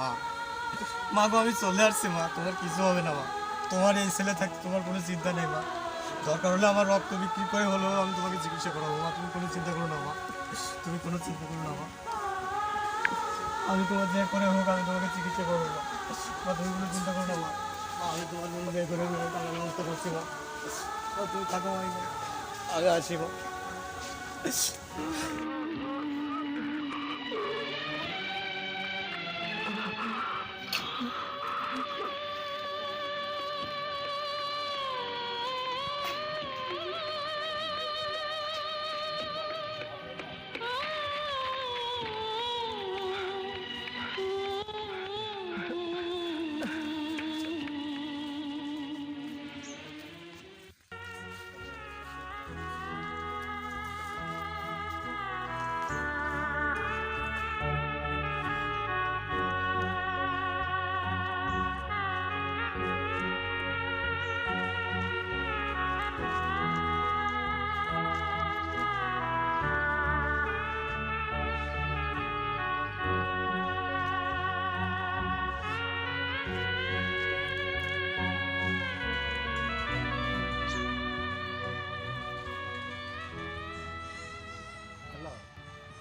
মা। মা গো আমি চলে আসছি মা, তোমার কিছু হবে না মা। তোমার এই ছেলে থাকতে তোমার কোনো চিন্তা নেই মা। দরকার হলে আমার রক্ত বিক্রি করে হলেও আমি তোমাকে চিকিৎসা করাবো মা। তুমি কোনো চিন্তা করো না মা। তুমি কোনো চিন্তা করো না মা। আমি তোমার যে করে হোক, আমি তোমাকে চিকিৎসা করব মা। বা তুমি কোনো চিন্তা করো না মা। আমি তোমার জন্য বিয়ে করে নেব টাকা ব্যবস্থা করছি মা। তুমি থাকো মা এই মা। আগে আসি মা।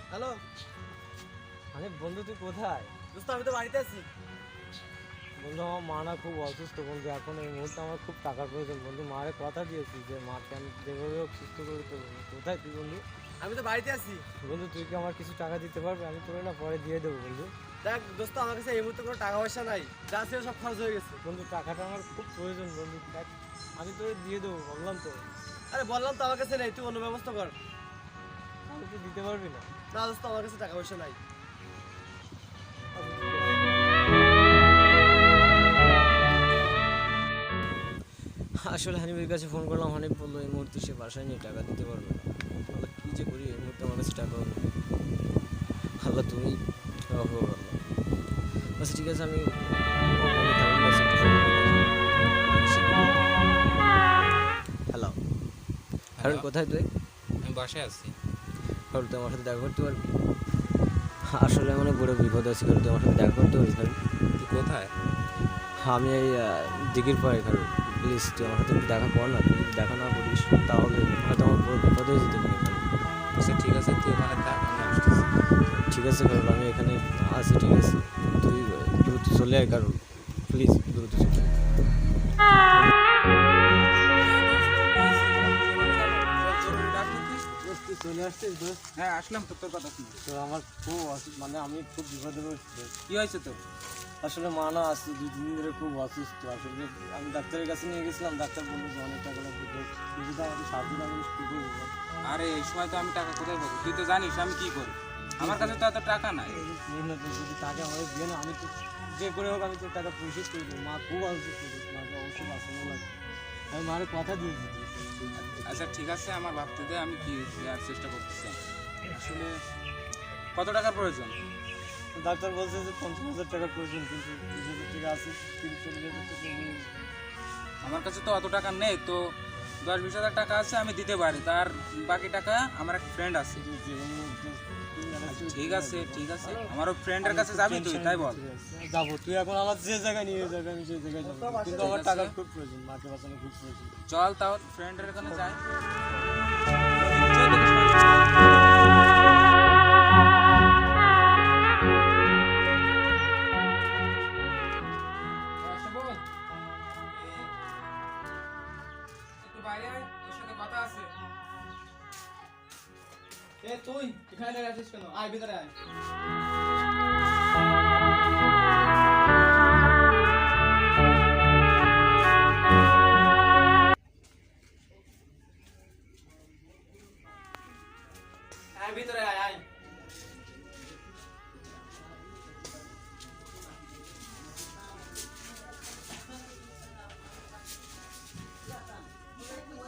হ্যালো। আরে বন্ধু তুই কোথায়? দোস্ত আমি তো বাড়িতে আছি। বন্ধু আমার মা না খুব অসুস্থ বন্ধু। এখন এই মুহূর্তে আমার খুব টাকার প্রয়োজন। বন্ধু মারে কথা দিয়েছি যে মাকে আমি যেভাবে হোক সুস্থ করে দেবো। কোথায় তুই বন্ধু? আমি তো বাড়িতে আছি। বন্ধু তুই কি আমার কিছু টাকা দিতে পারবি? আমি তোর না পরে দিয়ে দেবো বন্ধু। দেখ দোস্ত আমার কাছে এই মুহূর্তে কোনো টাকা পয়সা নাই। যা ছিল সব খরচ হয়ে গেছে। বন্ধু টাকাটা আমার খুব প্রয়োজন বন্ধু। দেখ আমি তোরে দিয়ে দেবো বললাম তো। আরে বললাম তো আমার কাছে নেই। তুই অন্য ব্যবস্থা কর। তুই দিতে পারবি না। না দোস্ত আমার কাছে টাকা পয়সা নাই। আসলে হানিফের কাছে ফোন করলাম হানিফ বলল এই মুহূর্তে সে বাসায় নিয়ে টাকা দিতে পারবে না। আল্লাহ কী যে করি এই মুহূর্তে আমার কাছে টাকা নেই। আল্লাহ তুমি আচ্ছা ঠিক আছে আমি হ্যালো। হারুন কোথায় তুই? আমি বাসায় আছি। হারুন তুই আমার সাথে দেখা করতে পারবি? আসলে মানে বড় বিপদ আছে কারণ তুই আমার সাথে দেখা করতে পারবি কারণ তুই কোথায়? আমি এই দিঘির পরে কারণ প্লিজ তুই আমার সাথে দেখা কর না তুই দেখা না করিস তাহলে হয়তো আমার বড় বিপদ হয়ে যেতে পারে। কারণ আচ্ছা ঠিক আছে তুই ওখানে থাক আমি আসতেছি। ঠিক আছে কারণ আমি এখানে আছি ঠিক আছে। তুই দ্রুত চলে আয় কারণ প্লিজ দ্রুত চলে আয়। চলে আসছিস দোস্ত হ্যাঁ আসলাম তো তোর কথা শুনে। তো আমার খুব মানে আমি খুব বিপদে পড়ছি। কি হয়েছে তোর? আসলে মা না আসছে দুই তিন দিন ধরে খুব অসুস্থ। আসলে আমি ডাক্তারের কাছে নিয়ে গেছিলাম ডাক্তার বলল যে অনেক টাকা লাগবে। তুই আমাকে সাহায্য না করিস কী করব? আরে এই সময় তো আমি টাকা কোথায় পাবো? তুই তো জানিস আমি কি করি? আমার কাছে তো এত টাকা নাই। যদি টাকা আমাকে দিয়ে না আমি তো যে করে হোক আমি তোর টাকা পরিশোধ করে দেবো। মা খুব অসুস্থ। মাকে অবশ্যই বাঁচানো লাগবে। আমি মারে কথা দিয়েছি। আচ্ছা ঠিক আছে আমার ভাবতে দে আমি কি দেওয়ার চেষ্টা করতেছি। আসলে কত টাকার প্রয়োজন? ডাক্তার বলছে যে পঞ্চাশ হাজার টাকার প্রয়োজন কিন্তু তিরিশ হাজার টাকা আছে তিরিশ চল্লিশ হাজার টাকা আমার কাছে তো অত টাকা নেই তো দশ বিশ হাজার টাকা আছে আমি দিতে পারি। তার বাকি টাকা আমার এক ফ্রেন্ড আছে। দিয়েছি এবং তুই জানিস তুই- ঠিক আছে ঠিক আছে আমারও ফ্রেন্ডের কাছে যাবি তুই তাই বল যাব তুই এখন আমার যে জায়গায় নিয়ে যাবে আমি সেই জায়গায় যাব কিন্তু আমার ঠিক টাকার আছে। খুব প্রয়োজন মাকে বাঁচানো খুব প্রয়োজন চল তাহলে ফ্রেন্ডের এখানে যাই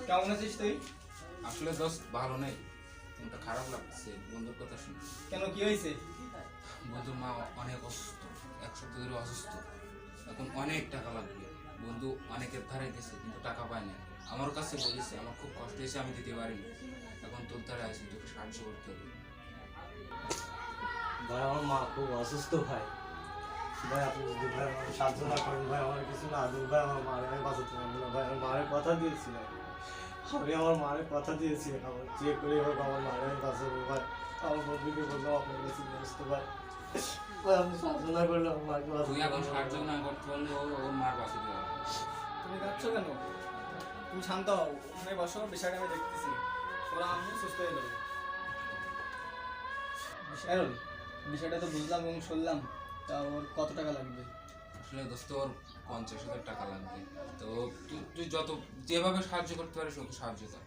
কেমন আছিস তুই? আসলে দোস্ত ভালো নেই। কিন্তু খারাপ লাগছে বন্ধুর কথা শুনে। কেন কি হয়েছে? বন্ধুর মা অনেক অসুস্থ এক সপ্তাহ ধরে অসুস্থ। এখন অনেক টাকা লাগবে। বন্ধু অনেকের ধারে গেছে কিন্তু টাকা পায় না আমার কাছে বলেছে আমার খুব কষ্ট হয়েছে আমি দিতে পারিনি। এখন তোর ধারে আছে তোকে সাহায্য করতে হবে। ভাই আমার মা খুব অসুস্থ ভাই। ভাই আপনি যদি ভাই আমার সাহায্য না করেন ভাই আমার কিছু না। দেন ভাই আমার মারে আমি বাঁচাতে পারব না ভাই। আমার মায়ের কথা দিয়েছি ভাই। আমি আমার মায়ের কথা দিয়েছি আমার যে করে হোক আমার মায়ের আমি বাঁচাবো ভাই আমার বন্ধুকে বললাম আপনার কাছে নিয়ে আসতে ভাই আপনি সাহায্য না করলে আমার মাকে তুই এখন সাহায্য না। করতে পারলে ও ওর মার দেওয়া তুমি কাঁদছো কেন? তুমি শান্ত হও ওখানে বসো বিষয়টা আমি দেখতেছি। ওরা আমি সুস্থ হয়ে যাবে। বিষয়টা তো বুঝলাম এবং শুনলাম তা ওর কত টাকা লাগবে? আসলে দোস্ত ওর পঞ্চাশ হাজার টাকা লাগবে। তো তুই যত যেভাবে সাহায্য করতে পারিস ওকে সাহায্য কর।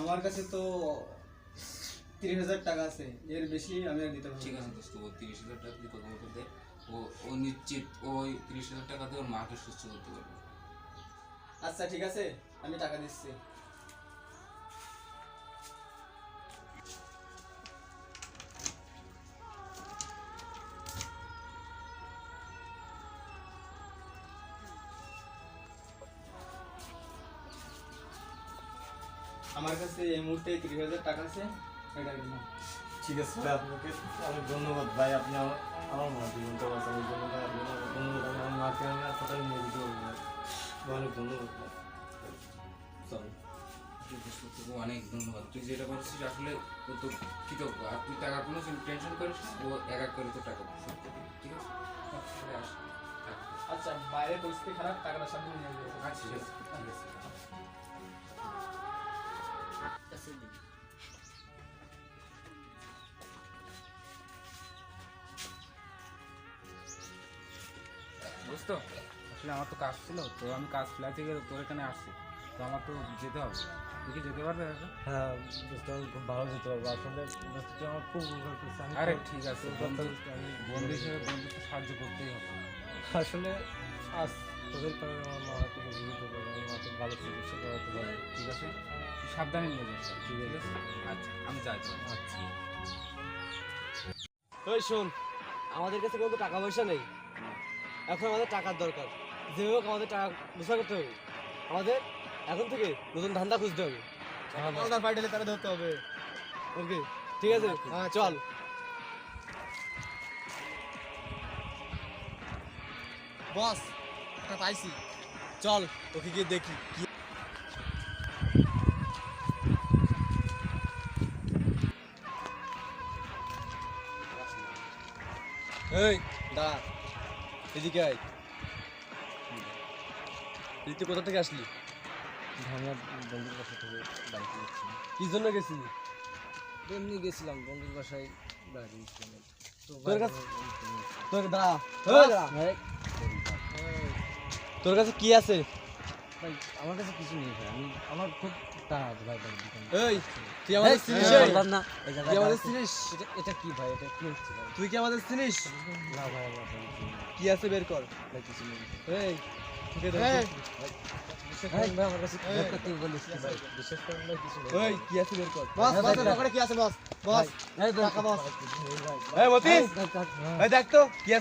আমার কাছে তো তিরিশ হাজার টাকা আছে এর বেশি আমি আর দিতে পারব ঠিক আছে দোস্ত ও তিরিশ হাজার টাকা তুই কত মতো দে। ও ও নিশ্চিত ওই তিরিশ হাজার টাকা দিয়ে ওর মাকে সুস্থ করতে পারবে। আচ্ছা ঠিক আছে আমি টাকা দিচ্ছি। আমার কাছে এই মুহূর্তে তিরিশ হাজার টাকা আছে এটা ঠিক আছে ভাই আপনাকে অনেক ধন্যবাদ ভাই আপনি আমার আমার মা জীবনটা বাঁচানোর জন্য ভাই আপনাকে ধন্যবাদ। আমি আমার মাকে আমি হাসপাতালে নিয়ে যেতে পারব ভাই। অনেক ধন্যবাদ ভাই। সরি অনেক ধন্যবাদ। তুই যেটা করছিস আসলে ও তো কৃতজ্ঞ। আর তুই টাকার কোনো টেনশন করিস ও এক এক করে তো টাকা ঠিক আছে? তাহলে আচ্ছা বাইরে পরিস্থিতি খারাপ টাকাটা সব নিয়ে যাবে। আচ্ছা ঠিক আছে। আছে বুঝতো আসলে আমার তো কাজ ছিল তো আমি কাজ ফেলা থেকে তোর এখানে আসছি তো আমার তো যেতে হবে। তুই কি যেতে পারবে? হ্যাঁ আমি খুব ভালো যেতে পারব। আসলে তুই আমার খুব আরে ঠিক আছে বন্ধু আমি বন্ধু হিসেবে বন্ধুকে সাহায্য করতেই হবে। আসলে আজ তোদের কারণে আমার মা খুব উপকৃত হবে আমি মাকে ভালো চিকিৎসা করাতে পারব ঠিক আছে? সাবধানে নিয়ে যাস ঠিক আছে। আচ্ছা আমি যাই তো আচ্ছা। ওই শোন আমাদের কাছে কিন্তু টাকা পয়সা নেই। এখন আমাদের টাকার দরকার। যে হোক আমাদের টাকা বুঝা করতে হবে। আমাদের এখন থেকে নতুন ধান্দা খুঁজতে হবে। মালদার তারা ধরতে হবে। ওকে ঠিক আছে? হ্যাঁ চল। বস একটা পাইছি। চল ওকে গিয়ে দেখি এদিকে আয়। তুই কোথা থেকে আসলি? আমরা বন্ধুর কাছে থেকে নিচ্ছি কি জন্য গেছিলি? এমনি গেছিলাম বন্ধুর বাসায় বেড়াতে গেছিলাম। তোর কাছে তোর দাঁড়া তোর কাছে কি আছে? ভাই আমার কাছে কিছু নেই ভাই। আমি আমার খুব টাকা আছে ভাই ভাই এই তুই আমাদের চিনিস এই? না তুই আমাদের চিনিস এটা এটা কি ভাই এটা কি হচ্ছে ভাই তুই কি আমাদের চিনিস না ভাই আমার। কি আছে বের কর ভাই কিছু নেই এই কি আছে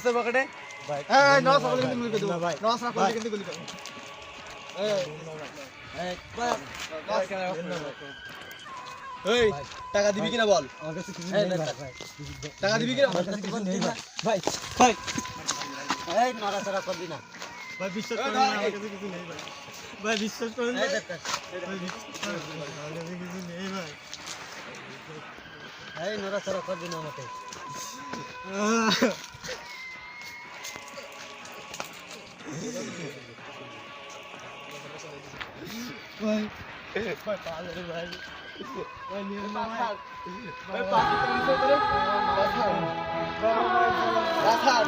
হ্যাঁ, পকেটে কিন্তু এই টাকা দিবি কিনা বল? আমার কাছে কিছু নেই ভাই। টাকা। দিবি কিনা? আমার কাছে কিছু নেই ভাই। ভাই এই নড়াচড়া করবি না। ভাই বিশ্বাস করেন আমার কাছে কিছু নেই ভাই। ভাই, বিশ্বাস করেন ভাই, আমার কাছে কিছু নেই ভাই। এই নড়াচড়া করবি না আমাকে। ভাই ভাই পাগল ভাই। ভাই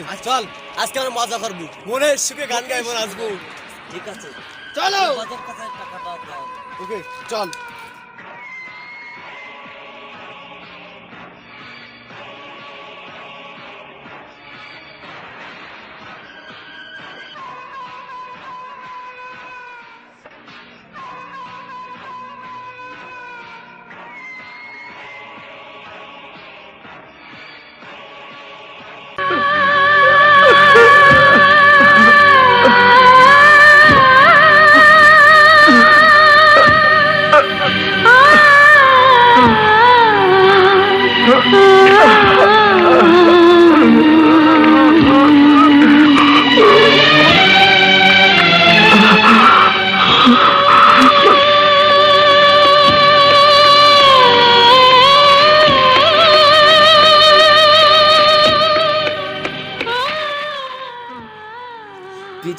আছে। চল আজকে আমরা মজা করব। মনের সুখে গান গাইবো নাচবো ঠিক আছে। চলো। ওকে চল।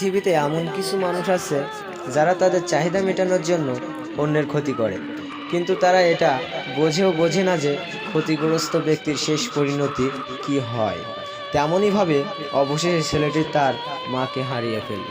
পৃথিবীতে এমন কিছু মানুষ আছে যারা তাদের চাহিদা মেটানোর জন্য অন্যের ক্ষতি করে। কিন্তু তারা এটা বোঝেও বোঝে না যে ক্ষতিগ্রস্ত ব্যক্তির শেষ পরিণতি কি হয়। তেমনইভাবে অবশেষে ছেলেটি তার মাকে হারিয়ে ফেলল।